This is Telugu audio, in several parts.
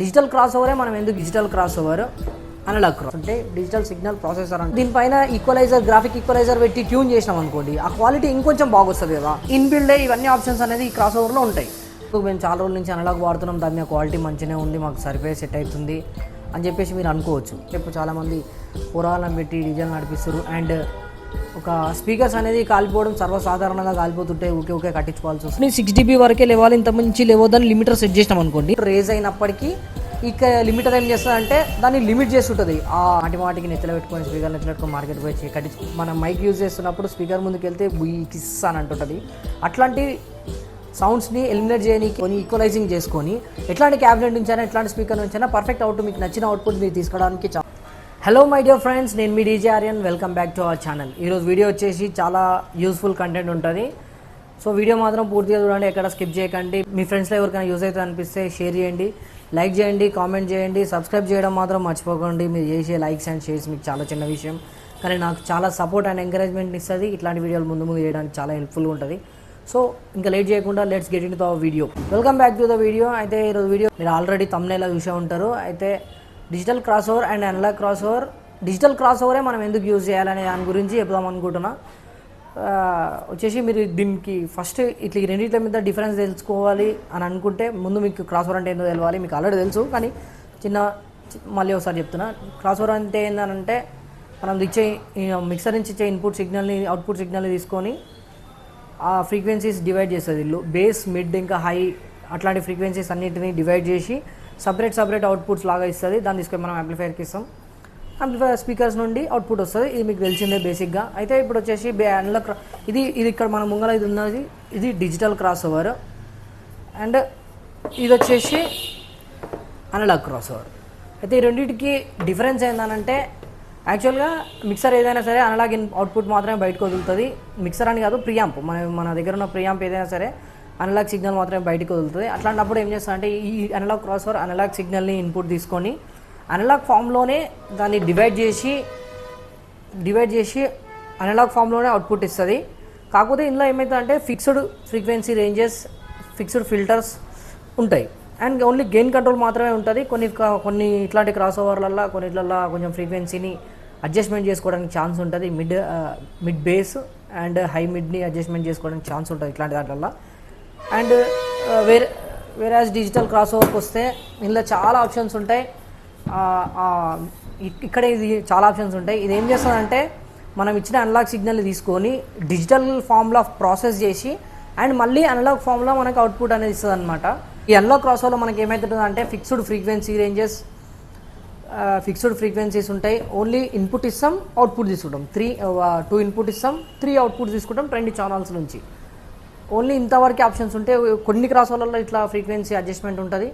డిజిటల్ క్రాస్ ఓవరే మనం ఎందుకు digital cross over analogue cross. అంటే డిజిటల్ సిగ్నల్ ప్రాసెసర్ అంటే దీనిపైన ఈక్వలైజర్ గ్రాఫిక్ ఈక్వలైజర్ పెట్టి ట్యూన్ చేసినాం అనుకోండి ఆ క్వాలిటీ ఇంకొంచెం బాగొస్తుంది కదా. ఇన్బిల్డ్ ఇవన్నీ ఆప్షన్స్ అనేది ఈ క్రాస్ ఓవర్లో ఉంటాయి మేము చాలా రోజుల నుంచి అనలాగ్ వాడుతున్నాం దాని మీద క్వాలిటీ మంచిగా ఉంది మాకు సరిపోయే సెట్ అవుతుంది అని చెప్పేసి మీరు అనుకోవచ్చు. ఇప్పుడు చాలామంది పురాలను పెట్టి డిజైన్ నడిపిస్తారు అండ్ ఒక స్పీకర్స్ అనేది కాలిపోవడం సర్వసాధారణంగా కాలిపోతుంటే ఊకే ఊకే కట్టించుకోవాల్సి వస్తుంది. సిక్స్ డీబీ వరకే లేవాలి ఇంత మించి లేవద్దని లిమిటర్ సెట్ చేసినాం అనుకోండి. రేజ్ అయినప్పటికీ ఇక లిమిటర్ ఏం చేస్తుందంటే దాన్ని లిమిట్ చేస్తుంటుంది. ఆ మాటి మాటికి నెత్తలో పెట్టుకొని స్పీకర్ నెత్తలో పెట్టుకొని మార్కెట్ పోయి కట్టించు మనం మైక్ యూజ్ చేస్తున్నప్పుడు స్పీకర్ ముందుకు వెళ్తే బుయ్యి కిస్ అని అంటుంటుంది. అట్లాంటి సౌండ్స్ని ఎలిమినేట్ చేయడానికి కొన్ని ఈక్వలైజింగ్ చేసుకొని ఎట్లాంటి క్యాబినెట్ నుంచి అయినా ఎట్లాంటి స్పీకర్ నుంచి అయినా పర్ఫెక్ట్ అవుట్ మీకు నచ్చిన అవుట్పుట్ మీరు తీసుకోవడానికి హలో మై డియర్ ఫ్రెండ్స్ నేను మీ DJ Aryan. Welcome back to our channel ఈరోజు వీడియో వచ్చేసి చాలా యూస్ఫుల్ కంటెంట్ ఉంటుంది. సో వీడియో మాత్రం పూర్తిగా చూడండి ఎక్కడ స్కిప్ చేయకండి. మీ ఫ్రెండ్స్లో ఎవరికైనా యూజ్ అవుతుంది అనిపిస్తే షేర్ చేయండి. లైక్ చేయండి కామెంట్ చేయండి. సబ్స్క్రైబ్ చేయడం మాత్రం మర్చిపోకండి. మీరు చేసే లైక్స్ అండ్ షేర్స్ మీకు చాలా చిన్న విషయం. కానీ నాకు చాలా సపోర్ట్ అండ్ ఎంకరేజ్మెంట్ ఇస్తుంది. ఇట్లాంటి వీడియోలు ముందు ముందు చేయడానికి చాలా హెల్ప్ఫుల్గా ఉంటుంది. సో ఇంకా లేట్ చేయకుండా let's get in the video welcome back to the video అయితే ఈరోజు వీడియో మీరు ఆల్రెడీ తమ్నేలా చూసే ఉంటారు. అయితే digital cross over and analog cross over digital cross ఓవరే మనం ఎందుకు యూజ్ చేయాలనే దాని గురించి చెప్దాం అనుకుంటున్నా. వచ్చేసి మీరు దీనికి ఫస్ట్ ఇట్లా ఈ రెండింటి మీద డిఫరెన్స్ తెలుసుకోవాలి అని అనుకుంటే ముందు మీకు క్రాస్ ఓవర్ అంటే ఏందో తెలియాలి మీకు ఆల్రెడీ తెలుసు కానీ చిన్న మళ్ళీ ఒకసారి చెప్తున్నా. క్రాస్ ఓవర్ అంటే ఏంటంటే మనం ఇచ్చే మిక్సర్ నుంచి ఇచ్చే ఇన్పుట్ సిగ్నల్ని అవుట్పుట్ సిగ్నల్ని తీసుకొని ఆ ఫ్రీక్వెన్సీస్ డివైడ్ చేస్తుంది. ఇల్లు బేస్ మిడ్ ఇంకా హై అట్లాంటి ఫ్రీక్వెన్సీస్ అన్నిటిని డివైడ్ చేసి సపరేట్ సపరేట్ అవుట్పుట్స్ లాగా ఇస్తుంది. దాన్ని తీసుకొని మనం యాంప్లిఫైర్కి ఇస్తాం. యాంప్లిఫైర్ స్పీకర్స్ నుండి అవుట్పుట్ వస్తుంది. ఇది మీకు తెలిసిందే బేసిక్గా. అయితే ఇప్పుడు వచ్చేసి బే ఇది ఇది ఇక్కడ మన ముంగల ఇది ఉన్నది. ఇది డిజిటల్ క్రాస్ ఓవర్ అండ్ ఇది వచ్చేసి అనలాగ్ క్రాస్ ఓవర్ అయితే ఈ రెండింటికి డిఫరెన్స్ ఏంటంటే యాక్చువల్గా మిక్సర్ ఏదైనా సరే అనలాగ్ ఇన్ అవుట్పుట్ మాత్రమే బయటకు వదులుతుంది. మిక్సర్ అని కాదు ప్రియాంప్. మన మన దగ్గర ఉన్న ప్రియాంప్ ఏదైనా సరే అనలాగ్ సిగ్నల్ మాత్రమే బయటకు వదులుతుంది. అట్లాంటప్పుడు ఏం చేస్తారంటే ఈ అనలాగ్ క్రాస్ అనలాగ్ సిగ్నల్ని ఇన్పుట్ తీసుకొని అనలాగ్ ఫామ్లోనే దాన్ని డివైడ్ చేసి డివైడ్ చేసి అనలాగ్ ఫామ్లోనే అవుట్పుట్ ఇస్తుంది. కాకపోతే ఇందులో ఏమవుతుందంటే fixed frequency ranges fixed filters ఉంటాయి. అండ్ ఓన్లీ గెయిన్ కంట్రోల్ మాత్రమే ఉంటుంది. కొన్ని కొన్ని ఇట్లాంటి క్రాస్ ఓవర్లల్లో కొన్నిట్లల్లో కొంచెం ఫ్రీక్వెన్సీని అడ్జస్ట్మెంట్ చేసుకోవడానికి ఛాన్స్ ఉంటుంది. Mid mid bass and high మిడ్ని adjustment చేసుకోవడానికి ఛాన్స్ ఉంటుంది ఇట్లాంటి దాంట్లో అండ్ వేరే వేరే డిజిటల్ క్రాస్ ఓవర్కి వస్తే ఇందులో చాలా ఆప్షన్స్ ఉంటాయి. ఇక్కడ ఇది చాలా ఆప్షన్స్ ఉంటాయి. ఇది ఏం చేస్తుందంటే మనం ఇచ్చిన అనలాగ్ సిగ్నల్ తీసుకొని డిజిటల్ ఫామ్లో ప్రాసెస్ చేసి అండ్ మళ్ళీ అనలాగ్ ఫామ్లో మనకు అవుట్పుట్ అనేది ఇస్తుంది అనమాట ఈ అనలాగ్ క్రాస్ ఓవర్లో మనకి ఏమవుతుంది అంటే fixed frequency ranges fixed frequencies ఉంటాయి. ఓన్లీ ఇన్పుట్ ఇస్తాం అవుట్పుట్ తీసుకుంటాం. త్రీ టూ ఇన్పుట్ ఇస్తాం త్రీ అవుట్పుట్ తీసుకుంటాం రెండు ఛానల్స్ నుంచి. ఓన్లీ ఇంతవరకు ఆప్షన్స్ ఉంటే కొన్ని క్రాస్ ఓవర్లలో ఇట్లా ఫ్రీక్వెన్సీ అడ్జస్ట్మెంట్ ఉంటుంది.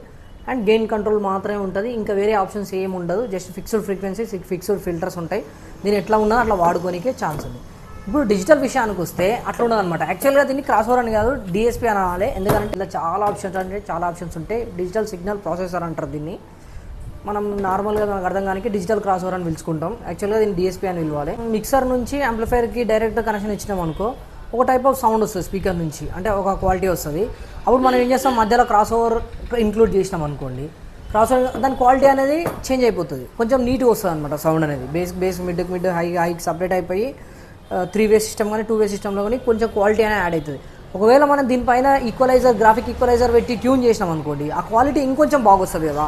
అండ్ గెయిన్ కంట్రోల్ మాత్రమే ఉంటుంది. ఇంకా వేరే ఆప్షన్స్ ఏమి ఉండదు. Just fixed frequency fixed filters ఉంటాయి. దీని ఎట్లా ఉన్నా అట్లా వాడుకోనికే ఛాన్స్ ఉంది. ఇప్పుడు డిజిటల్ విషయానికి వస్తే అట్లా ఉండదు అనమాట యాక్చువల్గా దీన్ని క్రాస్ ఓవర్ అని కాదు డిఎస్పీ అని అనాలి. ఎందుకంటే ఇలా చాలా ఆప్షన్స్ అంటే చాలా ఆప్షన్స్ ఉంటాయి డిజిటల్ సిగ్నల్ ప్రాసెసర్ అంటారు దీన్ని. మనం నార్మల్గా మనకు అర్థం కానీ డిజిటల్ క్రాస్ ఓవర్ అని పిలుచుకుంటాం. యాక్చువల్గా దీన్ని డిఎస్పీ అని పిలవాలి. మిక్సర్ నుంచి యాంప్లిఫైర్కి డైరెక్ట్ కనెక్షన్ ఇచ్చినాం అనుకో ఒక టైప్ ఆఫ్ సౌండ్ వస్తుంది స్పీకర్ నుంచి. అంటే ఒక క్వాలిటీ వస్తుంది. అప్పుడు మనం ఏం చేస్తాం మధ్యలో క్రాస్ ఓవర్ ఇంక్లూడ్ చేసినాం అనుకోండి. క్రాస్ ఓవర్ దాని క్వాలిటీ అనేది చేంజ్ అయిపోతుంది. కొంచెం నీట్గా వస్తుంది అనమాట సౌండ్ అనేది. Bass bass mid mid high హైకి separate అయిపోయి త్రీ వే సిస్టమ్ కానీ టూ వే సిస్టంలో కానీ కొంచెం క్వాలిటీ అనేది యాడ్ అవుతుంది ఒకవేళ మనం దీనిపైన ఈక్వలైజర్ గ్రాఫిక్ ఈక్వలైజర్ పెట్టి ట్యూన్ చేసినాం అనుకోండి ఆ క్వాలిటీ ఇంకొంచెం బాగొస్తుంది కదా.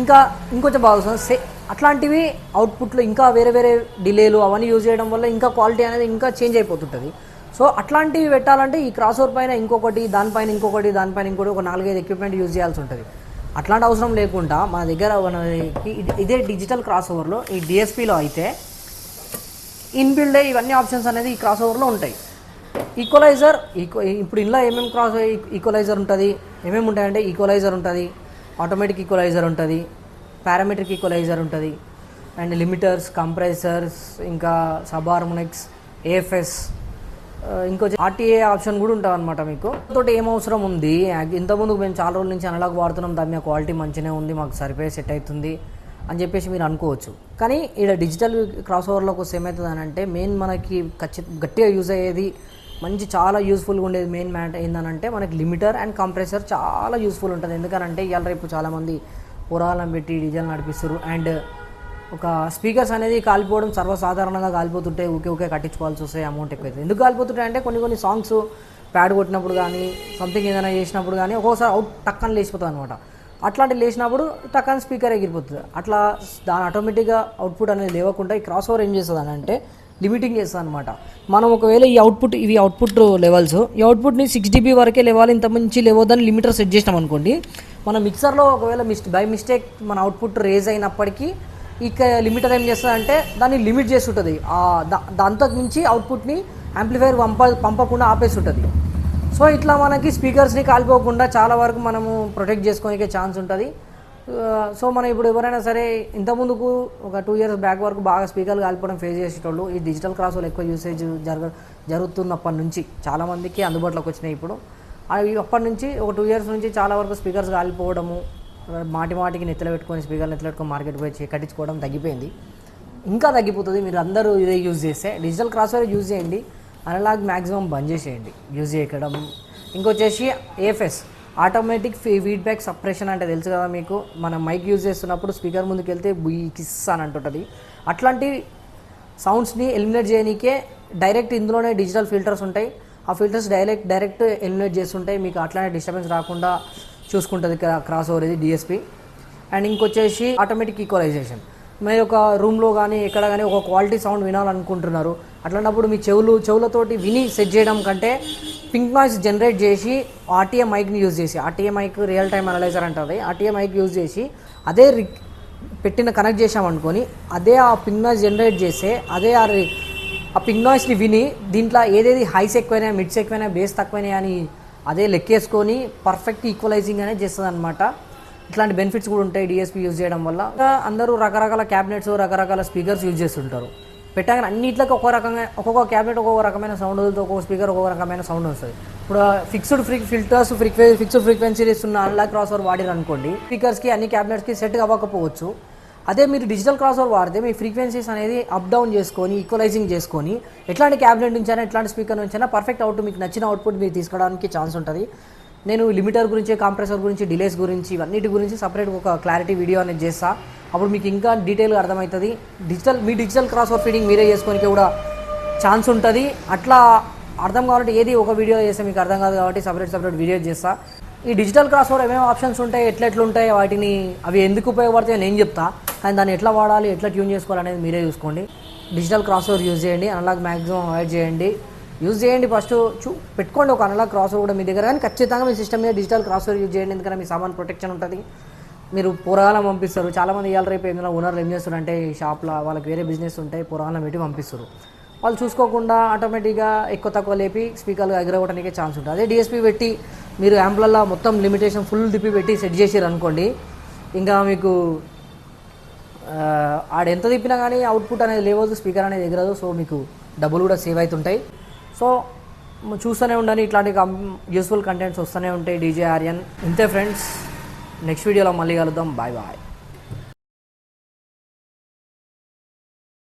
ఇంకా ఇంకొంచెం బాగొస్తుంది. సే అట్లాంటివి అవుట్పుట్లో ఇంకా వేరే వేరే డిలేలు అవన్నీ యూజ్ చేయడం వల్ల ఇంకా క్వాలిటీ అనేది ఇంకా చేంజ్ అయిపోతుంటుంది. సో అట్లాంటివి పెట్టాలంటే ఈ క్రాస్ ఓవర్ పైన ఇంకొకటి దానిపైన ఇంకొకటి దానిపైన ఇంకోటి ఒక నాలుగైదు ఎక్విప్మెంట్ యూజ్ చేయాల్సి ఉంటుంది. అట్లాంటి అవసరం లేకుండా మన దగ్గర మనకి ఇదే డిజిటల్ క్రాస్ ఓవర్లో ఈ డిఎస్పీలో అయితే ఇన్బిల్డే ఇవన్నీ ఆప్షన్స్ అనేది ఈ క్రాస్ ఓవర్లో ఉంటాయి. ఈక్వలైజర్ ఈక్వ ఇప్పుడు ఇంట్లో ఏమేమి క్రాస్ ఈక్వలైజర్ ఉంటుంది? ఏమేమి ఉంటాయంటే ఈక్వలైజర్ ఉంటుంది ఆటోమేటిక్ ఈక్వలైజర్ ఉంటుంది పారామెట్రిక్ ఈక్వలైజర్ ఉంటుంది అండ్ లిమిటర్స్ కంప్రెసర్స్ ఇంకా సబార్మోనిక్స్ ఏఎఫ్ఎస్ ఇంకో ఆర్టీఏ ఆప్షన్ కూడా ఉంటుంది అనమాట మీకు. తోటి ఏం అవసరం ఉంది? ఇంతకుముందు మేము చాలా రోజుల నుంచి అనలాగ్ వాడుతున్నాం దాని మీద క్వాలిటీ మంచిగా ఉంది మాకు సరిపోయే సెట్ అవుతుంది అని చెప్పేసి మీరు అనుకోవచ్చు. కానీ ఇక్కడ డిజిటల్ క్రాస్ ఓవర్లోకి వస్తే ఏమవుతుంది అని అంటే మెయిన్ మనకి ఖచ్చిత గట్టిగా యూజ్ అయ్యేది మంచి చాలా యూస్ఫుల్గా ఉండేది మెయిన్ మ్యాటర్ ఏంటంటే మనకి లిమిటర్ అండ్ కంప్రెసర్ చాలా యూస్ఫుల్ ఉంటుంది. ఎందుకనంటే ఇవాళ రేపు చాలామంది పురాలను పెట్టి డీజల్ నడిపిస్తారు. అండ్ ఒక స్పీకర్స్ అనేది కాలిపోవడం సర్వసాధారణంగా కాలిపోతుంటే ఊకే ఊకే కట్టించుకోవాల్సి వస్తే అమౌంట్ ఎక్కువ అవుతుంది ఎందుకు కాలిపోతుంటాయి అంటే కొన్ని కొన్ని సాంగ్స్ ప్యాడ్ కొట్టినప్పుడు కానీ సంథింగ్ ఏదైనా చేసినప్పుడు కానీ ఒక్కోసారి అవుట్ టక్కని లేచిపోతుంది అనమాట అట్లాంటి లేచినప్పుడు టక్కని స్పీకర్ ఎగిరిపోతుంది. అట్లా దాని ఆటోమేటిక్గా అవుట్పుట్ అనేది లేవకుండా ఈ క్రాస్ ఓవర్ ఏం చేస్తుంది అని అంటే లిమిటింగ్ చేస్తుంది అనమాట మనం ఒకవేళ ఈ అవుట్పుట్ ఇవి అవుట్పుట్ లెవెల్స్ ఈ అవుట్పుట్ని సిక్స్ డీబీ వరకే లేవాలి ఇంత మంచి లేవద్దని లిమిటర్ సెట్ చేసినాం అనుకోండి మన మిక్సర్లో ఒకవేళ మిస్ బై మిస్టేక్ మన అవుట్పుట్ రేజ్ అయినప్పటికీ ఇక లిమిటర్ ఏం చేస్తుందంటే దాన్ని లిమిట్ చేసి ఉంటుంది దా దాంతో మించి అవుట్పుట్ని యాంప్లిఫైర్ పంప పంపకుండా ఆపేసి ఉంటుంది సో ఇట్లా మనకి స్పీకర్స్ని కాలిపోకుండా చాలా వరకు మనము ప్రొటెక్ట్ చేసుకోనికే ఛాన్స్ ఉంటుంది. సో మనం ఇప్పుడు ఎవరైనా సరే ఇంతకుముందుకు ఒక టూ ఇయర్స్ బ్యాక్ వరకు బాగా స్పీకర్లు కాలిపోవడం ఫేస్ చేసేటోళ్ళు ఈ డిజిటల్ క్రాస్ ఎక్కువ యూసేజ్ జరగ జరుగుతున్నప్పటి నుంచి చాలామందికి అందుబాటులోకి వచ్చినాయి ఇప్పుడు. అవి అప్పటి నుంచి ఒక టూ ఇయర్స్ నుంచి చాలా వరకు స్పీకర్స్ కాలిపోవడము మాటి మాటికి నెత్తలు పెట్టుకొని స్పీకర్ నెత్తలు పెట్టుకొని మార్కెట్ పోయి కట్టించుకోవడం తగ్గిపోయింది. ఇంకా తగ్గిపోతుంది. మీరు అందరూ ఇదే యూజ్ చేస్తే డిజిటల్ క్రాస్ ఓవర్ యూజ్ చేయండి. అనలాగ్ మ్యాక్సిమం బంద్ చేసేయండి. యూజ్ చేయడం ఇంకొచ్చేసి ఏఫ్ఎస్ ఆటోమేటిక్ ఫీ ఫీడ్బ్యాక్ సప్రెషన్ అంటే తెలుసు కదా మీకు. మనం మైక్ యూజ్ చేస్తున్నప్పుడు స్పీకర్ ముందుకు వెళ్తే బుయ్ కిస్ అని అంటుంటుంది. అట్లాంటి సౌండ్స్ని ఎలిమినేట్ చేయనీకే డైరెక్ట్ ఇందులోనే డిజిటల్ ఫిల్టర్స్ ఉంటాయి. ఆ ఫిల్టర్స్ డైరెక్ట్ డైరెక్ట్ ఎలిమినేట్ చేస్తుంటాయి మీకు అట్లానే డిస్టర్బెన్స్ రాకుండా చూసుకుంటుంది క్రాస్ ఓవర్ ఇది డిఎస్పి అండ్ ఇంకొచ్చేసి ఆటోమేటిక్ ఈక్వలైజేషన్ మీరు ఒక రూమ్లో కానీ ఎక్కడ కానీ ఒక క్వాలిటీ సౌండ్ వినాలనుకుంటున్నారు. అట్లాంటప్పుడు మీ చెవులు చెవులతోటి విని సెట్ చేయడం కంటే పింక్ నాయిస్ జనరేట్ చేసి ఆర్టీఏ మైక్ని యూజ్ చేసి RTA mic real time analyser అంటుంది. ఆర్టీఏ మైక్ యూజ్ చేసి అదే రి పెట్టిన కనెక్ట్ చేసామనుకొని అదే ఆ పింక్ నాయిస్ జనరేట్ చేస్తే అదే ఆ రి- ఆ పింక్ నాయిస్ని విని దీంట్లో ఏదేది హైస్ ఎక్కువైనా మిడ్స్ ఎక్కువైనా బేస్ తక్కువైనా అని అదే లెక్కేసుకొని పర్ఫెక్ట్ ఈక్వలైజింగ్ అనేది చేస్తుంది అనమాట ఇట్లాంటి బెనిఫిట్స్ కూడా ఉంటాయి డిఎస్పీ యూజ్ చేయడం వల్ల. అందరూ రకరకాల క్యాబినెట్స్ రకరకాల స్పీకర్స్ యూజ్ చేస్తుంటారు. పెట్టగానే అన్నిట్లకి ఒక్కో రకంగా ఒక్కొక్క క్యాబినెట్ ఒక్కొక్క రకమైన సౌండ్ వదులుతుంది ఒక్కొక్క స్పీకర్ ఒక్కొక్క రకమైన సౌండ్ వస్తుంది. ఇప్పుడు fixed free filters frequency fixed frequencies ఉన్న అన్లా క్రాస్ ఓవర్ వాడిరు అనుకోండి స్పీకర్స్కి అన్ని క్యాబినెట్స్కి సెట్ అవ్వకపోవచ్చు. అదే మీరు డిజిటల్ క్రాస్ ఓవర్ వాడితే మీ ఫ్రీక్వెన్సీస్ అనేది అప్ డౌన్ చేసుకొని ఈక్వలైజింగ్ చేసుకొని ఎట్లాంటి క్యాబినెట్ నుంచి అయినా ఎట్లాంటి స్పీకర్ నుంచైనా పర్ఫెక్ట్ అవుట్ మీకు నచ్చిన అవుట్పుట్ మీరు తీసుకోవడానికి ఛాన్స్ ఉంటుంది. నేను లిమిటర్ గురించి కంప్రెసర్ గురించి డిలేస్ గురించి ఇవన్నిటి గురించి సపరేట్ ఒక క్లారిటీ వీడియో అనేది చేస్తా. అప్పుడు మీకు ఇంకా డీటెయిల్గా అర్థమవుతుంది. డిజిటల్ మీ డిజిటల్ క్రాస్ ఓవర్ ఫీడింగ్ మీరే చేసుకోనికి కూడా ఛాన్స్ ఉంటుంది. అట్లా అర్థం కావాలంటే ఏది ఒక వీడియో చేస్తే మీకు అర్థం కాదు కాబట్టి సపరేట్ సపరేట్ వీడియో చేస్తా. ఈ డిజిటల్ క్రాస్ ఓవర్ ఏమేమి ఆప్షన్స్ ఉంటాయి ఎట్లా ఉంటాయి వాటిని అవి ఎందుకు ఉపయోగపడతాయో నేను చెప్తా. కానీ దాన్ని ఎట్లా వాడాలి ఎట్లా ట్యూన్ చేసుకోవాలి అనేది మీరే చూసుకోండి. డిజిటల్ క్రాస్ ఓవర్ యూజ్ చేయండి అనలాగ్ మ్యాక్సిమం అవాయిడ్ చేయండి. యూజ్ చేయండి ఫస్ట్ చూ పెట్టుకోండి ఒక అనలాగ్ క్రాస్ ఓవర్ కూడా మీ దగ్గర కానీ ఖచ్చితంగా మీ సిస్టమ్ మీద డిజిటల్ క్రాస్ ఓవర్ యూజ్ చేయండి. ఎందుకంటే మీ సామాన్ ప్రొటెక్షన్ ఉంటుంది. మీరు పురాణం పంపిస్తారు. చాలామంది ఇవాళ రేపు ఏమైనా ఓనర్లు ఏం చేస్తారు అంటే షాప్లో వాళ్ళకి వేరే బిజినెస్ ఉంటాయి పురాణం పెట్టి పంపిస్తారు. వాళ్ళు చూసుకోకుండా ఆటోమేటిక్గా ఎక్కువ తక్కువ లేపి స్పీకర్లు ఎగరగొట్టడానికి ఛాన్స్ ఉంటుంది. అదే డిఎస్పీ పెట్టి మీరు యాంప్లల్లో మొత్తం లిమిటేషన్ ఫుల్ తిప్పి పెట్టి సెట్ చేసారు అనుకోండి ఇంకా మీకు ఆడ ఎంత తిప్పినా కానీ అవుట్పుట్ అనేది లేవదు స్పీకర్ అనేది ఎగరదు సో మీకు డబ్బులు కూడా సేవ్ అవుతుంటాయి సో చూస్తూనే ఉండని ఇట్లాంటి యూస్ఫుల్ కంటెంట్స్ వస్తూనే ఉంటాయి. డీజే ఆర్యన్ ఇంతే ఫ్రెండ్స్ నెక్స్ట్ వీడియోలో మళ్ళీ కలుద్దాం. Bye bye